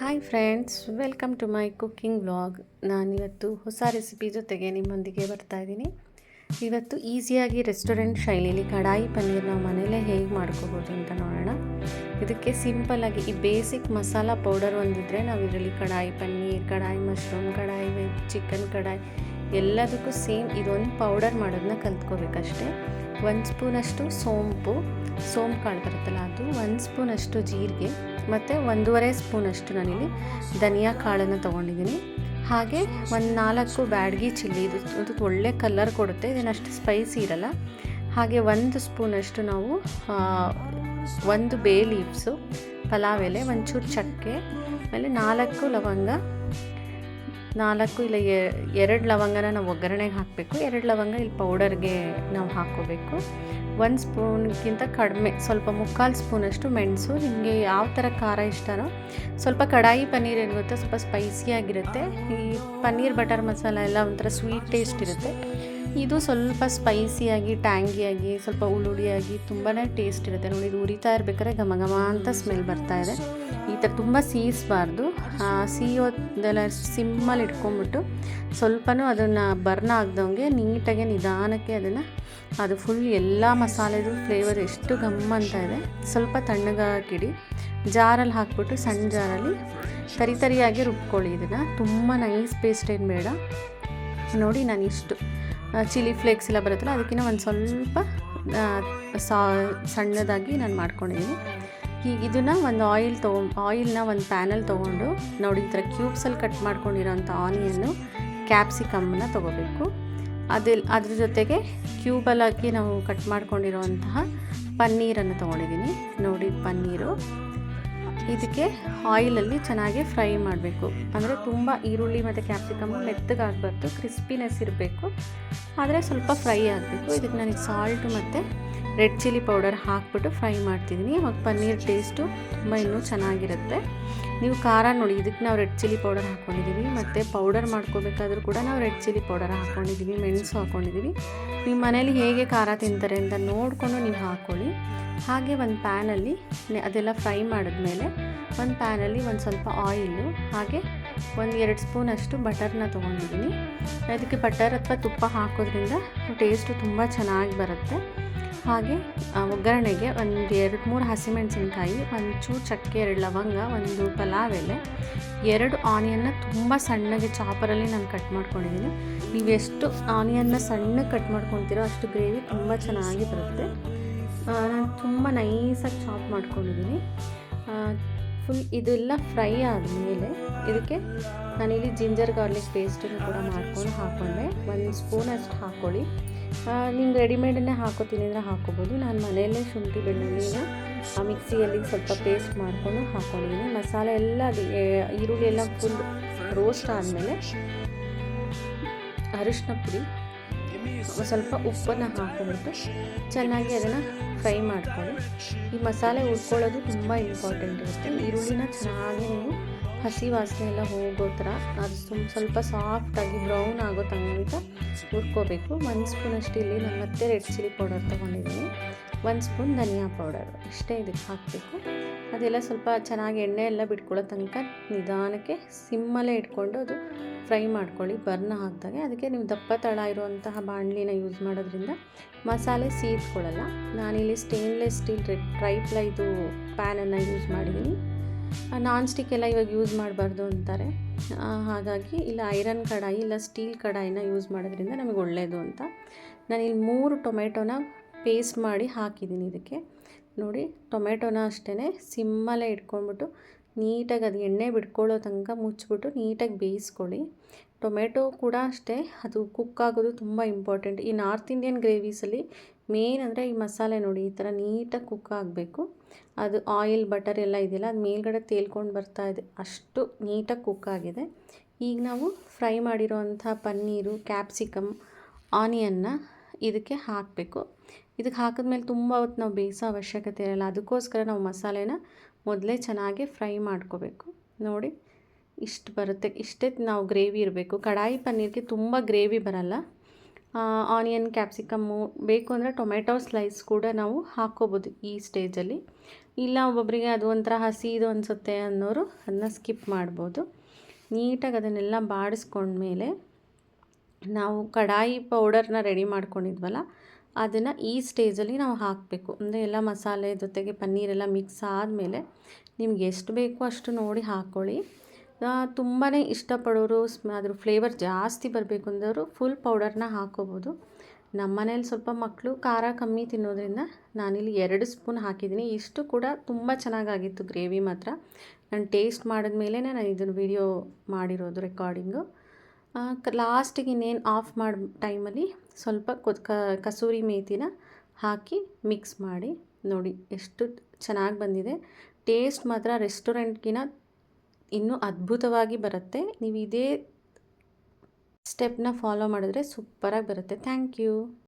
Hi friends welcome to my cooking vlog ನಾನಿವತ್ತು ಹೊಸ recipe ಜೊತೆಗೆ ನಿಮ್ಮೊಂದಿಗೆ ಬರ್ತಾ ಇದ್ದೀನಿ. ಇವತ್ತು ಈಸಿಯಾಗಿ ರೆಸ್ಟೋರೆಂಟ್ ಶೈಲಿಯಲ್ಲಿ ಕಡಾಯಿ ಪನ್ನೀರ್ ನಾವು ಮನೇಲೇ ಹೇಗೆ ಮಾಡ್ಕೋಬೋದು ಅಂತ ನೋಡೋಣ. ಇದಕ್ಕೆ ಸಿಂಪಲ್ಲಾಗಿ ಈ ಬೇಸಿಕ್ ಮಸಾಲ ಪೌಡರ್ ಒಂದಿದ್ದರೆ ನಾವು ಇದರಲ್ಲಿ ಕಡಾಯಿ ಪನ್ನೀರ್, ಕಡಾಯಿ ಮಶ್ರೂಮ್ ಕಡಾಯಿ ವೆಜ್ ಚಿಕನ್ ಕಡಾಯಿ ಎಲ್ಲದಕ್ಕೂ ಸೇಮ್ ಇದೊಂದು ಪೌಡರ್ ಮಾಡೋದನ್ನ ಕಲ್ತ್ಕೋಬೇಕಷ್ಟೇ. ಒಂದು ಸ್ಪೂನಷ್ಟು ಸೋಂಪು ಸೋಂಪು ಕಾಳು ಬರುತ್ತಲ್ಲ ಅದು, ಒಂದು ಸ್ಪೂನಷ್ಟು ಜೀರಿಗೆ, ಮತ್ತು ಒಂದೂವರೆ ಸ್ಪೂನಷ್ಟು ನಾನಿಲ್ಲಿ ಧನಿಯಾ ಕಾಳನ್ನು ತೊಗೊಂಡಿದ್ದೀನಿ. ಹಾಗೆ ಒಂದು ನಾಲ್ಕು ಬ್ಯಾಡ್ಗಿ ಚಿಲ್ಲಿ, ಇದು ಅದು ಒಳ್ಳೆ ಕಲರ್ ಕೊಡುತ್ತೆ ಇದೇನಷ್ಟು ಸ್ಪೈಸಿ ಇರಲ್ಲ. ಹಾಗೆ ಒಂದು ಸ್ಪೂನಷ್ಟು ನಾವು ಒಂದು ಬೇ ಲೀವ್ಸು ಪಲಾವ್ ಎಲೆ, ಒಂಚೂರು ಚಕ್ಕೆ, ಆಮೇಲೆ ನಾಲ್ಕು ಲವಂಗ ನಾಲ್ಕು ಇಲ್ಲ ಎರಡು ಲವಂಗನ ನಾವು ಒಗ್ಗರಣೆಗೆ ಹಾಕಬೇಕು. ಎರಡು ಲವಂಗ ಇಲ್ಲಿ ಪೌಡರ್ಗೆ ನಾವು ಹಾಕ್ಕೋಬೇಕು. ಒಂದು ಸ್ಪೂನ್ಗಿಂತ ಕಡಿಮೆ, ಸ್ವಲ್ಪ ಮುಕ್ಕಾಲು ಸ್ಪೂನಷ್ಟು ಮೆಣಸು. ನಿಮಗೆ ಯಾವ ಥರ ಖಾರ ಇಷ್ಟನೋ, ಸ್ವಲ್ಪ ಕಡಾಯಿ ಪನ್ನೀರ್ ಏನು ಗೊತ್ತಾ ಸ್ವಲ್ಪ ಸ್ಪೈಸಿಯಾಗಿರುತ್ತೆ ಈ ಪನ್ನೀರ್, ಬಟರ್ ಮಸಾಲ ಎಲ್ಲ ಒಂಥರ ಸ್ವೀಟ್ ಟೇಸ್ಟ್ ಇರುತ್ತೆ. ಇದು ಸ್ವಲ್ಪ ಸ್ಪೈಸಿಯಾಗಿ ಟ್ಯಾಂಗಿಯಾಗಿ ಸ್ವಲ್ಪ ಉಳುಳಿಯಾಗಿ ತುಂಬಾ ಟೇಸ್ಟ್ ಇರುತ್ತೆ. ನೋಡಿ, ಇದು ಉರಿತಾ ಇರ್ಬೇಕಾದ್ರೆ ಘಮ ಘಮ ಅಂತ ಸ್ಮೆಲ್ ಬರ್ತಾ ಇದೆ. ಈ ಥರ ತುಂಬ ಸೀಸ್ಬಾರ್ದು. ಸಿಯೋದೆಲ್ಲ ಸಿಮ್ಮಲ್ಲಿ ಇಟ್ಕೊಂಬಿಟ್ಟು ಸ್ವಲ್ಪನೂ ಅದನ್ನು ಬರ್ನ್ ಆಗ್ದಂಗೆ ನೀಟಾಗಿ ನಿಧಾನಕ್ಕೆ ಅದನ್ನು ಅದು ಫುಲ್ ಎಲ್ಲ ಮಸಾಲೆದು ಫ್ಲೇವರ್ ಎಷ್ಟು ಘಮ್ ಅಂತ ಇದೆ. ಸ್ವಲ್ಪ ತಣ್ಣಗಾಕಿಡಿ ಜಾರಲ್ಲಿ ಹಾಕ್ಬಿಟ್ಟು ಸಣ್ಣ ಜಾರಲ್ಲಿ ತರಿ ತರಿಯಾಗಿ ರುಬ್ಕೊಳ್ಳಿ ಇದನ್ನು. ತುಂಬ ನೈಸ್ ಪೇಸ್ಟ್ ಏನು ಬೇಡ. ನೋಡಿ ನಾನು ಇಷ್ಟು ಚಿಲ್ಲಿ ಫ್ಲೇಕ್ಸ್ ಎಲ್ಲ ಬರುತ್ತಲ್ಲ ಅದಕ್ಕಿಂತ ಒಂದು ಸ್ವಲ್ಪ ಸಣ್ಣದಾಗಿ ನಾನು ಮಾಡ್ಕೊಂಡಿದ್ದೀನಿ ಈಗ ಇದನ್ನು ಒಂದು ಆಯಿಲ್ ತೊಗೊ ಆಯಿಲ್ನ ಒಂದು ಪ್ಯಾನಲ್ಲಿ ತೊಗೊಂಡು ನೋಡಿ ಈ ಥರ ಕ್ಯೂಬ್ಸಲ್ಲಿ ಕಟ್ ಮಾಡ್ಕೊಂಡಿರೋಂಥ ಆನಿಯನ್ನು ಕ್ಯಾಪ್ಸಿಕಮ್ಮನ್ನ ತೊಗೋಬೇಕು. ಅದಿಲ್, ಅದ್ರ ಜೊತೆಗೆ ಕ್ಯೂಬಲ್ಲಿ ಹಾಕಿ ನಾವು ಕಟ್ ಮಾಡ್ಕೊಂಡಿರುವಂತಹ ಪನ್ನೀರನ್ನು ತೊಗೊಂಡಿದ್ದೀನಿ ನೋಡಿ ಪನ್ನೀರು. ಇದಕ್ಕೆ ಆಯಿಲಲ್ಲಿ ಚೆನ್ನಾಗಿ ಫ್ರೈ ಮಾಡಬೇಕು. ಅಂದರೆ ತುಂಬ ಈರುಳ್ಳಿ ಮತ್ತು ಕ್ಯಾಪ್ಸಿಕಮ್ ಮೆತ್ತಗಾಗಬಾರ್ದು ಕ್ರಿಸ್ಪಿನೆಸ್ ಇರಬೇಕು. ಆದರೆ ಸ್ವಲ್ಪ ಫ್ರೈ ಆಗಬೇಕು. ಇದಕ್ಕೆ ನನಗೆ ಸಾಲ್ಟು ಮತ್ತು ರೆಡ್ ಚಿಲ್ಲಿ ಪೌಡರ್ ಹಾಕ್ಬಿಟ್ಟು ಫ್ರೈ ಮಾಡ್ತಿದ್ದೀನಿ. ಅವಾಗ ಪನ್ನೀರ್ ಟೇಸ್ಟು ತುಂಬ ಇನ್ನೂ ಚೆನ್ನಾಗಿರುತ್ತೆ. ನೀವು ಖಾರ ನೋಡಿ, ಇದಕ್ಕೆ ನಾವು ರೆಡ್ ಚಿಲ್ಲಿ ಪೌಡರ್ ಹಾಕ್ಕೊಂಡಿದ್ದೀವಿ ಮತ್ತು ಪೌಡರ್ ಮಾಡ್ಕೋಬೇಕಾದ್ರೂ ಕೂಡ ನಾವು ರೆಡ್ ಚಿಲ್ಲಿ ಪೌಡರ್ ಹಾಕ್ಕೊಂಡಿದ್ದೀವಿ ಮೆಣಸು ಹಾಕ್ಕೊಂಡಿದ್ದೀವಿ ನಿಮ್ಮ ಮನೇಲಿ ಹೇಗೆ ಖಾರ ತಿಂತಾರೆ ಅಂತ ನೋಡಿಕೊಂಡು ನೀವು ಹಾಕ್ಕೊಳ್ಳಿ ಹಾಗೆ ಒಂದು ಪ್ಯಾನಲ್ಲಿ ಅದೆಲ್ಲ ಫ್ರೈ ಮಾಡಿದ್ಮೇಲೆ ಒಂದು ಪ್ಯಾನಲ್ಲಿ ಒಂದು ಸ್ವಲ್ಪ ಆಯಿಲು, ಹಾಗೆ ಒಂದು ಎರಡು ಸ್ಪೂನಷ್ಟು ಬಟರ್ನ ತೊಗೊಂಡಿದ್ದೀನಿ. ಅದಕ್ಕೆ ಬಟರ್ ಅಥವಾ ತುಪ್ಪ ಹಾಕೋದ್ರಿಂದ ಟೇಸ್ಟು ತುಂಬ ಚೆನ್ನಾಗಿ ಬರುತ್ತೆ. ಹಾಗೆ ಒಗ್ಗರಣೆಗೆ ಒಂದು ಎರಡು ಮೂರು ಹಸಿಮೆಣಸಿನ್ಕಾಯಿ ಒಂದು ಚೂರು ಚಕ್ಕೆ, ಎರಡು ಲವಂಗ, ಒಂದು ಪಲಾವ್ ಎಲೆ ಎರಡು ಆನಿಯನ್ನ ತುಂಬ ಸಣ್ಣಗೆ ಚಾಪರಲ್ಲಿ ನಾನು ಕಟ್ ಮಾಡ್ಕೊಂಡಿದ್ದೀನಿ. ನೀವು ಎಷ್ಟು ಆನಿಯನ್ನ ಸಣ್ಣ ಕಟ್ ಮಾಡ್ಕೊತೀರೋ ಅಷ್ಟು ಗ್ರೇವಿ ತುಂಬ ಚೆನ್ನಾಗಿ ಬರುತ್ತೆ. ನಾನು ತುಂಬ ನೈಸಾಗಿ ಚಾಪ್ ಮಾಡ್ಕೊಂಡಿದ್ದೀನಿ. ಫುಲ್ ಇದೆಲ್ಲ ಫ್ರೈ ಆದಮೇಲೆ ಇದಕ್ಕೆ ನಾನಿಲ್ಲಿ ಜಿಂಜರ್ ಗಾರ್ಲಿಕ್ ಪೇಸ್ಟನ್ನು ಕೂಡ ಮಾಡ್ಕೊಂಡು ಹಾಕ್ಕೊಂಡೆ ಒಂದು ಸ್ಪೂನ್ ಅಷ್ಟು ಹಾಕ್ಕೊಳ್ಳಿ. ನಿಮ್ಗೆ ರೆಡಿಮೇಡನ್ನೇ ಹಾಕೋತೀನಿ ಅಂದರೆ ಹಾಕೋಬೋದು. ನಾನು ಮನೆಯಲ್ಲೇ ಶುಂಠಿ ಬೆಳ್ಳುಳ್ಳಿನ ಆ ಮಿಕ್ಸಿಯಲ್ಲಿ ಸ್ವಲ್ಪ ಪೇಸ್ಟ್ ಮಾಡಿಕೊಂಡು ಹಾಕೊಂಡಿದ್ದೀನಿ ಮಸಾಲೆ ಎಲ್ಲ ಅದು ಈರುಳ್ಳಿ ಎಲ್ಲ ಫುಲ್ ರೋಸ್ಟ್ ಆದಮೇಲೆ ಅರಿಶಿನ ಪುಡಿ ಸ್ವಲ್ಪ ಉಪ್ಪನ್ನು ಹಾಕೊಂಡ್ಬಿಟ್ಟು ಚೆನ್ನಾಗಿ ಅದನ್ನು ಫ್ರೈ ಮಾಡ್ಕೊಳ್ಳಿ. ಈ ಮಸಾಲೆ ಉಳ್ಕೊಳ್ಳೋದು ತುಂಬ ಇಂಪಾರ್ಟೆಂಟ್ ಇರುತ್ತೆ. ಈರುಳ್ಳಿನ ಚೆನ್ನಾಗಿ ನೀವು ಹಸಿ ವಾಸನೆ ಎಲ್ಲ ಹೋಗೋ ಥರ ಅದು ಸುಮ್ ಸ್ವಲ್ಪ ಸಾಫ್ಟಾಗಿ ಬ್ರೌನ್ ಆಗೋ ತನಕ ಹುರ್ಕೋಬೇಕು. ಒಂದು ಸ್ಪೂನಷ್ಟು ಇಲ್ಲಿ ನಾನು ಮತ್ತೆ ರೆಡ್ ಚಿಲ್ಲಿ ಪೌಡರ್ ತೊಗೊಂಡಿದ್ದೀನಿ. ಒಂದು ಸ್ಪೂನ್ ಧನಿಯಾ ಪೌಡರ್ ಇಷ್ಟೇ ಇದಕ್ಕೆ ಹಾಕಬೇಕು. ಅದೆಲ್ಲ ಸ್ವಲ್ಪ ಚೆನ್ನಾಗಿ ಎಣ್ಣೆ ಎಲ್ಲ ಬಿಟ್ಕೊಳ್ಳೋ ತನಕ ನಿಧಾನಕ್ಕೆ ಸಿಮ್ಮಲ್ಲೇ ಇಟ್ಕೊಂಡು ಅದು ಫ್ರೈ ಮಾಡ್ಕೊಳ್ಳಿ. ಬರ್ನ ಹಾಕಿದಾಗೆ. ಅದಕ್ಕೆ ನೀವು ದಪ್ಪ ತಳ ಇರುವಂತಹ ಬಾಣಲಿನ ಯೂಸ್ ಮಾಡೋದ್ರಿಂದ ಮಸಾಲೆ ಸೀದ್ಕೊಳ್ಳಲ್ಲ ನಾನಿಲ್ಲಿ ಸ್ಟೇನ್ಲೆಸ್ ಸ್ಟೀಲ್ ಟ್ರೈ ಟ್ರೈಪ್ಲೈದು ಪ್ಯಾನನ್ನು ಯೂಸ್ ಮಾಡಿದ್ದೀನಿ. ನಾನ್ ಸ್ಟಿಕ್ ಎಲ್ಲ ಇವಾಗ ಯೂಸ್ ಮಾಡಬಾರ್ದು ಅಂತಾರೆ. ಹಾಗಾಗಿ ಇಲ್ಲ ಐರನ್ ಕಡಾಯಿ, ಇಲ್ಲ ಸ್ಟೀಲ್ ಕಡಾಯಿನ ಯೂಸ್ ಮಾಡೋದ್ರಿಂದ ನಮಗೆ ಒಳ್ಳೆಯದು ಅಂತ. ನಾನು ಇಲ್ಲಿ ಮೂರು ಟೊಮೆಟೊನ ಪೇಸ್ಟ್ ಮಾಡಿ ಹಾಕಿದ್ದೀನಿ ಇದಕ್ಕೆ. ನೋಡಿ, ಟೊಮೆಟೊನ ಅಷ್ಟೇ ಸಿಮ್ಮಲ್ಲೇ ಇಟ್ಕೊಂಡ್ಬಿಟ್ಟು ನೀಟಾಗಿ ಅದು ಎಣ್ಣೆ ಬಿಟ್ಕೊಳ್ಳೋ ತನಕ ಮುಚ್ಚಿಬಿಟ್ಟು ನೀಟಾಗಿ ಬೇಯಿಸ್ಕೊಳ್ಳಿ. ಟೊಮೆಟೊ ಕೂಡ ಅಷ್ಟೇ. ಅದು ಕುಕ್ ಆಗೋದು ತುಂಬ ಇಂಪಾರ್ಟೆಂಟ್. ಈ ನಾರ್ತ್ ಇಂಡಿಯನ್ ಗ್ರೇವೀಸಲ್ಲಿ ಮೇನ್ ಅಂದರೆ ಈ ಮಸಾಲೆ ನೋಡಿ, ಈ ಥರ ನೀಟಾಗಿ ಕುಕ್ ಆಗಬೇಕು. ಅದು ಆಯಿಲ್, ಬಟರ್ ಎಲ್ಲ ಇದೆಯಲ್ಲ, ಅದು ಮೇಲ್ಗಡೆ ತೇಲ್ಕೊಂಡು ಬರ್ತಾ ಇದೆ. ಅಷ್ಟು ನೀಟಾಗಿ ಕುಕ್ ಆಗಿದೆ. ಈಗ ನಾವು ಫ್ರೈ ಮಾಡಿರೋವಂಥ ಪನ್ನೀರು, ಕ್ಯಾಪ್ಸಿಕಮ್, ಆನಿಯನ್ನ ಇದಕ್ಕೆ ಹಾಕಬೇಕು. ಇದಕ್ಕೆ ಹಾಕಿದ್ಮೇಲೆ ತುಂಬ ಹೊತ್ತು ನಾವು ಬೇಯಿಸೋ ಅವಶ್ಯಕತೆ ಇರಲ್ಲ. ಅದಕ್ಕೋಸ್ಕರ ನಾವು ಮಸಾಲೆನ ಮೊದಲೇ ಚೆನ್ನಾಗಿ ಫ್ರೈ ಮಾಡ್ಕೋಬೇಕು. ನೋಡಿ. ಇಷ್ಟು ಬರುತ್ತೆ. ಇಷ್ಟೇ ನಾವು ಗ್ರೇವಿ ಇರಬೇಕು. ಕಡಾಯಿ ಪನ್ನೀರ್ಗೆ ತುಂಬ ಗ್ರೇವಿ ಬರಲ್ಲ. ಆನಿಯನ್, ಕ್ಯಾಪ್ಸಿಕಮ್ಮು ಬೇಕು ಅಂದರೆ ಟೊಮೆಟೊ ಸ್ಲೈಸ್ ಕೂಡ ನಾವು ಹಾಕ್ಕೋಬೋದು ಈ ಸ್ಟೇಜಲ್ಲಿ. ಇಲ್ಲ ಒಬ್ಬೊಬ್ಬರಿಗೆ ಅದು ಒಂಥರ ಹಸಿ ಇದು ಅನಿಸುತ್ತೆ ಅನ್ನೋರು ಅದನ್ನ ಸ್ಕಿಪ್ ಮಾಡ್ಬೋದು. ನೀಟಾಗಿ ಅದನ್ನೆಲ್ಲ ಬಾಡಿಸ್ಕೊಂಡ್ಮೇಲೆ ನಾವು ಕಡಾಯಿ ಪೌಡರ್ನ ರೆಡಿ ಮಾಡ್ಕೊಂಡಿದ್ವಲ್ಲ, ಅದನ್ನು ಈ ಸ್ಟೇಜಲ್ಲಿ ನಾವು ಹಾಕಬೇಕು. ಅಂದರೆ ಎಲ್ಲ ಮಸಾಲೆ ಜೊತೆಗೆ ಪನ್ನೀರೆಲ್ಲ ಮಿಕ್ಸ್ ಆದಮೇಲೆ ನಿಮ್ಗೆ ಎಷ್ಟು ಬೇಕೋ ಅಷ್ಟು ನೋಡಿ ಹಾಕ್ಕೊಳ್ಳಿ. ತುಂಬಾ ಇಷ್ಟಪಡೋರು ಅದ್ರ ಫ್ಲೇವರ್ ಜಾಸ್ತಿ ಬರಬೇಕು ಅಂದವರು ಫುಲ್ ಪೌಡರ್ನ ಹಾಕೋಬೋದು. ನಮ್ಮ ಮನೇಲಿ ಸ್ವಲ್ಪ ಮಕ್ಕಳು ಖಾರ ಕಮ್ಮಿ ತಿನ್ನೋದ್ರಿಂದ ನಾನಿಲ್ಲಿ ಎರಡು ಸ್ಪೂನ್ ಹಾಕಿದ್ದೀನಿ. ಇಷ್ಟು ಕೂಡ ತುಂಬ ಚೆನ್ನಾಗಾಗಿತ್ತು ಗ್ರೇವಿ ಮಾತ್ರ. ನಾನು ಟೇಸ್ಟ್ ಮಾಡಿದ ಮೇಲೆ ನಾನು ಇದನ್ನು ವಿಡಿಯೋ ಮಾಡಿರೋದು ರೆಕಾರ್ಡಿಂಗು ಲಾಸ್ಟಿಗೆ ಇನ್ನೇನು ಆಫ್ ಮಾಡಿ ಟೈಮಲ್ಲಿ ಸ್ವಲ್ಪ ಕಸೂರಿ ಮೇಥಿನ ಹಾಕಿ ಮಿಕ್ಸ್ ಮಾಡಿ ನೋಡಿ ಎಷ್ಟು ಚೆನ್ನಾಗಿ ಬಂದಿದೆ. ಟೇಸ್ಟ್ ಮಾತ್ರ ರೆಸ್ಟೋರೆಂಟ್ಗಿನ ಇನ್ನೂ ಅದ್ಭುತವಾಗಿ ಬರುತ್ತೆ. ನೀವು ಇದೇ ಸ್ಟೆಪ್ನ ಫಾಲೋ ಮಾಡಿದ್ರೆ ಸೂಪರಾಗಿ ಬರುತ್ತೆ. Thank you.